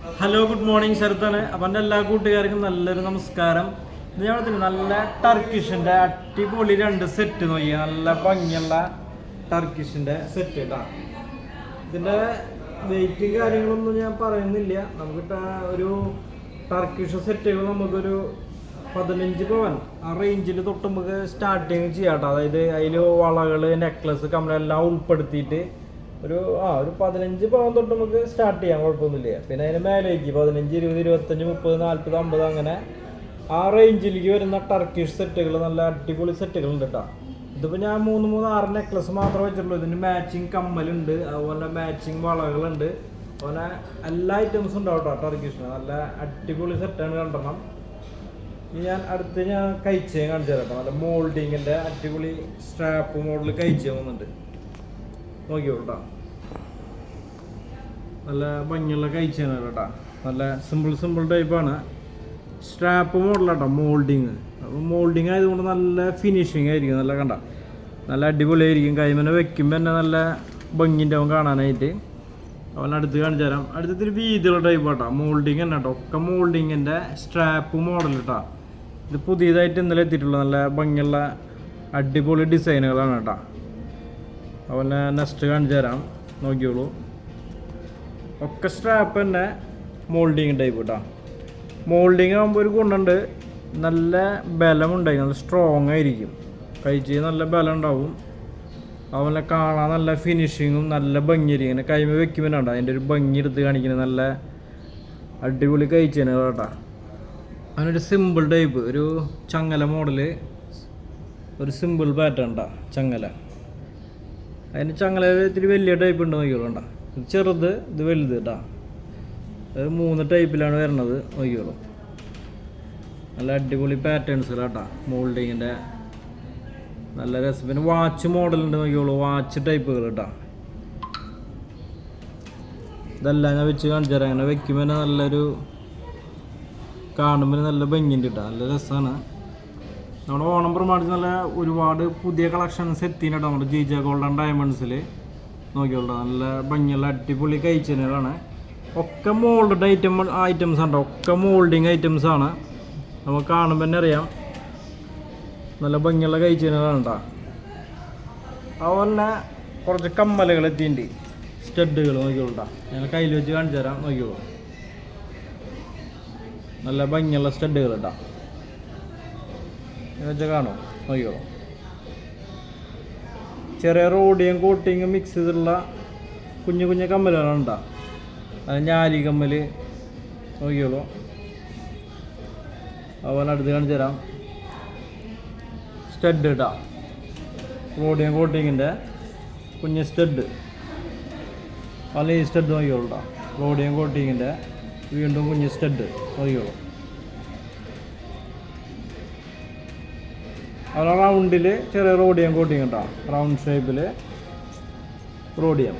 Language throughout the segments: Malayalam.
ഹലോ ഗുഡ് മോർണിംഗ് ശരത്താണ് അപ്പം എന്റെ എല്ലാ കൂട്ടുകാർക്കും നല്ലൊരു നമസ്കാരം. ഇത് എടുത്തിട്ട് നല്ല ടർക്കിഷിന്റെ അടിപൊളി രണ്ട് സെറ്റ് നോക്കി നല്ല ഭംഗിയുള്ള ടർക്കിഷിന്റെ സെറ്റ് കേട്ടോ ഇതിന്റെ വെയിറ്റും കാര്യങ്ങളൊന്നും ഞാൻ പറയുന്നില്ല. നമുക്ക് ഒരു ടർക്കിഷ് സെറ്റുകൾ നമുക്കൊരു പതിനഞ്ച് പവൻ. ആ റേഞ്ചിൽ തൊട്ട് നമുക്ക് സ്റ്റാർട്ടിങ് ചെയ്യാം കേട്ടോ അതായത് അതിൽ വളകൾ നെക്ലസ് കമ്മലെല്ലാം ഉൾപ്പെടുത്തിയിട്ട് ഒരു ആ ഒരു പതിനഞ്ച് പവൻ തൊട്ട് നമുക്ക് സ്റ്റാർട്ട് ചെയ്യാം കുഴപ്പമൊന്നുമില്ല. പിന്നെ അതിന് മേലേക്ക് പതിനഞ്ച് ഇരുപത് ഇരുപത്തഞ്ച് മുപ്പത് നാൽപ്പത് അമ്പത് അങ്ങനെ ആ റേഞ്ചിലേക്ക് വരുന്ന ടർക്കിഷ് സെറ്റുകൾ നല്ല അടിപൊളി സെറ്റുകൾ ഉണ്ട് കേട്ടോ ഇതിപ്പോൾ ഞാൻ മൂന്ന് മൂന്ന് ആറ് നെക്ലസ് മാത്രമേ വെച്ചിട്ടുള്ളൂ. ഇതിന് മാച്ചിങ് കമ്മലുണ്ട് അതുപോലെ മാച്ചിങ് വളകളുണ്ട്. അതുപോലെ എല്ലാ ഐറ്റംസും ഉണ്ടാവും കേട്ടോ ടർക്കിഷിന് നല്ല അടിപൊളി സെറ്റാണ് കണ്ടെണ്ണം ഇനി ഞാൻ അടുത്ത് ഞാൻ കഴിച്ചേ കാണിച്ചു തരാം നല്ല മോൾഡിങ്ങിന്റെ അടിപൊളി സ്ട്രാപ്പ് മോഡൽ കഴിച്ചേ വന്നിട്ടുണ്ട് നോക്കിയോളൂ കേട്ടോ നല്ല ഭംഗിയുള്ള കഴിച്ചാണ് കേട്ടോ. നല്ല സിമ്പിൾ സിമ്പിൾ ടൈപ്പാണ് സ്ട്രാപ്പ് മോഡലാട്ടോ മോൾഡിങ് അപ്പോൾ മോൾഡിങ് ആയതുകൊണ്ട് നല്ല ഫിനിഷിങ് ആയിരിക്കും നല്ല കണ്ട. നല്ല അടിപൊളിയായിരിക്കും. കൈമനെ വെക്കുമ്പോൾ തന്നെ നല്ല ഭംഗിന്റെ അവൻ കാണാനായിട്ട്. അവൻ അടുത്ത് കാണിച്ചു തരാം. അടുത്തൊരു വീതിയുള്ള ടൈപ്പ് കേട്ടോ മോൾഡിങ് തന്നെ കേട്ടോ. ഒക്കെ മോൾഡിങ്ങിന്റെ സ്ട്രാപ്പ് മോഡൽ കേട്ടോ ഇത് പുതിയതായിട്ട് ഇന്നലെ എത്തിയിട്ടുള്ള നല്ല ഭംഗിയുള്ള അടിപൊളി ഡിസൈനുകളാണ് കേട്ടോ. അതുപോലെ നെക്സ്റ്റ് കാണിച്ചു തരാം. നോക്കിയോളൂ. ഒക്കെ സ്ട്രാപ്പ് തന്നെ മോൾഡിങ് ടൈപ്പ് കേട്ടോ മോൾഡിങ് ആകുമ്പോൾ ഒരു ഗുണമുണ്ട് നല്ല ബലമുണ്ടായി നല്ല സ്ട്രോങ് ആയിരിക്കും. കഴിച്ച് നല്ല ബലം ഉണ്ടാവും അതുപോലെ കാണാൻ നല്ല ഫിനിഷിങ്ങും നല്ല ഭംഗിയായിരിക്കും. ഇങ്ങനെ കൈമ വെക്കുമ്പോൾ ഉണ്ട് അതിന്റെ ഒരു ഭംഗി എടുത്ത് കാണിക്കുന്നത് നല്ല അടിപൊളി കഴിച്ചതിന് കേട്ടോ. അതിനൊരു സിമ്പിൾ ടൈപ്പ് ഒരു ചങ്ങല മോഡൽ ഒരു സിമ്പിൾ പാറ്റേൺ ഉണ്ടാ ചങ്ങല. അതിന് ചങ്ങല ഇത്തിരി വലിയ ടൈപ്പ് ഉണ്ട് നോക്കിയോളൂ കണ്ട. ഇത് ചെറുത് ഇത് വലുത് കേട്ടാ അത് മൂന്ന് ടൈപ്പിലാണ് വരുന്നത് നോക്കിയോളൂ നല്ല അടിപൊളി പാറ്റേൺസ് കേട്ടാ മോൾഡിങ്ങിന്റെ നല്ല രസം. പിന്നെ വാച്ച് മോഡലുണ്ട് നോക്കിയോളൂ വാച്ച് ടൈപ്പുകൾ കേട്ടാ ഇതെല്ലാം ഞാൻ വെച്ച് കാണിച്ചു തരാം. അങ്ങനെ വെക്കുമ്പോൾ നല്ലൊരു കാണുമ്പോൾ നല്ല ഭംഗിയുണ്ട് കേട്ടോ നല്ല രസമാണ് നമ്മുടെ ഓണം പ്രമാണിച്ച് നല്ല ഒരുപാട് പുതിയ കളക്ഷൻസ് എത്തിയിട്ടുണ്ട്. നമ്മുടെ ജീജ ഗോൾഡൻ ഡയമണ്ട്സിൽ നോക്കിയോളൂ നല്ല ഭംഗിയുള്ള അടിപൊളി കഴിച്ചതിനാണ് ഒക്കെ മോൾഡ് ഐറ്റം ഐറ്റംസ് ആണ് ഒക്കെ മോൾഡിങ് ഐറ്റംസ് ആണ്. നമുക്ക് കാണുമ്പോൾ തന്നെ അറിയാം. നല്ല ഭംഗിയുള്ള കഴിച്ചതിനാണ് കേട്ടോ അതുപോലെ തന്നെ കുറച്ച് കമ്മലുകൾ എത്തിയിട്ടുണ്ട്. സ്റ്റഡുകൾ നോക്കിയോളൂ കേട്ടോ ഞാൻ കയ്യിൽ വെച്ച് കാണിച്ചു തരാം നോക്കിയോളൂ നല്ല ഭംഗിയുള്ള സ്റ്റഡുകൾ കേട്ടോ വെച്ചാൽ കാണോ നോക്കിക്കോളൂ ചെറിയ റോഡിയും കോട്ടിങ്ങും മിക്സ് ചെയ്തിട്ടുള്ള കുഞ്ഞു കുഞ്ഞു കമ്മലുകളാണ് ഉണ്ടാ അത് ഞാലി കമ്മൽ നോക്കിയോളൂ അതുപോലെ അടുത്ത് കാണിച്ചു തരാം. സ്റ്റഡ് ഇടാ. റോഡിയും കോട്ടിങ്ങിന്റെ കുഞ്ഞ് സ്റ്റഡ് അല്ലെങ്കിൽ സ്റ്റഡ് നോക്കിയോളൂ റോഡിയും കോട്ടിങ്ങിന്റെ വീണ്ടും കുഞ്ഞ് സ്റ്റഡ് നോക്കിയോളൂ അതുപോലെ റൗണ്ടിൽ ചെറിയ റോഡിയം കോട്ടിങ് കേട്ടോ. റൗണ്ട് ഷേപ്പിൽ റോഡിയം.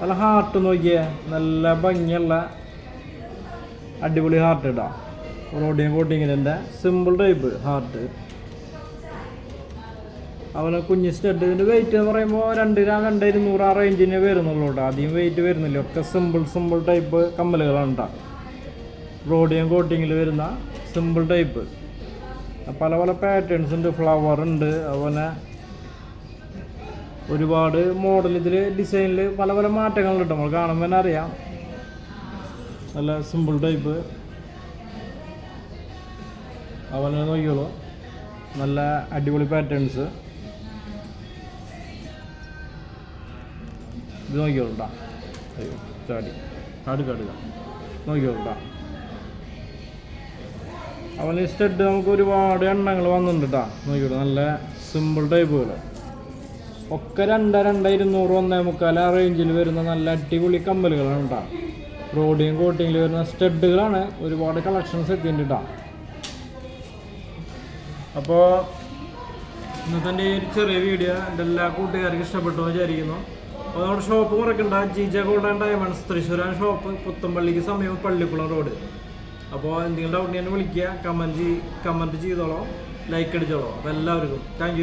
നല്ല ഹാർട്ട് നോക്കിയേ. നല്ല ഭംഗിയുള്ള അടിപൊളി ഹാർട്ട് കേട്ടോ. റോഡിയം കോട്ടിങ്ങിന്റെ സിമ്പിൾ ടൈപ്പ് ഹാർട്ട് അതുപോലെ കുഞ്ഞ് സ്റ്റഡ് ഇതിന്റെ വെയിറ്റ് എന്ന് പറയുമ്പോൾ രണ്ട് ഗ്രാം രണ്ട് ഇരുന്നൂറ് ആ റേഞ്ചിന് വരുന്നുള്ളൂ കേട്ടോ. അധികം വെയിറ്റ് വരുന്നില്ല. ഒക്കെ സിമ്പിൾ സിമ്പിൾ ടൈപ്പ് കമ്മലുകളാണ് കേട്ടോ. റോഡിയം കോട്ടിങ്ങിൽ വരുന്ന സിമ്പിൾ ടൈപ്പ് പല പല പാറ്റേൺസ് ഉണ്ട് ഫ്ലവർ ഉണ്ട് അതുപോലെ ഒരുപാട് മോഡൽ ഇതിൽ ഡിസൈനിൽ പല പല മാറ്റങ്ങളുണ്ട് നമ്മൾ കാണുമ്പോൾ തന്നെ അറിയാം. നല്ല സിമ്പിൾ ടൈപ്പ് അതുപോലെ നോക്കിയോളൂ നല്ല അടിപൊളി പാറ്റേൺസ് ഇത് നോക്കിയോളൂ കേട്ടോ അയ്യോ ചാടി. കാട് കാടുക നോക്കിയോളൂ അതുപോലെ സ്റ്റഡ് നമുക്ക് ഒരുപാട് എണ്ണങ്ങൾ വന്നിട്ടുണ്ട് കേട്ടോ നോക്കിയോളൂ നല്ല സിമ്പിൾ ടൈപ്പുകൾ ഒക്കെ രണ്ട് രണ്ട് ഇരുന്നൂറ് ഒന്നേ മുക്കാൽ ആ റേഞ്ചിൽ വരുന്ന നല്ല അടിപൊളി കമ്പലുകളാണ് കേട്ടോ റോഡിയും കോട്ടിങ്ങിൽ വരുന്ന സ്റ്റഡുകളാണ് ഒരുപാട് കളക്ഷൻസ് എത്തിയിട്ടുണ്ട് കേട്ടോ അപ്പോൾ ഇന്നത്തെ ഈ ഒരു ചെറിയ വീഡിയോ എന്റെ എല്ലാ കൂട്ടുകാർക്കും ഇഷ്ടപ്പെട്ടു വിചാരിക്കുന്നു. അപ്പോൾ നമ്മുടെ ഷോപ്പ് കുറയ്ക്കണ്ട ജിജ ഗോൾഡ് ആൻഡ് ഡയമണ്ട്സ് തൃശ്ശൂരാണ് ഷോപ്പ് പുത്തമ്പള്ളിക്ക് സമയം പള്ളിക്കുളം റോഡ് അപ്പോൾ എന്തെങ്കിലും ഡൗട്ട് ഞാൻ വിളിക്കുക. കമന്റ് കമന്റ് ചെയ്തോളോ. ലൈക്ക് അടിച്ചോളോ. അപ്പോൾ എല്ലാവർക്കും താങ്ക്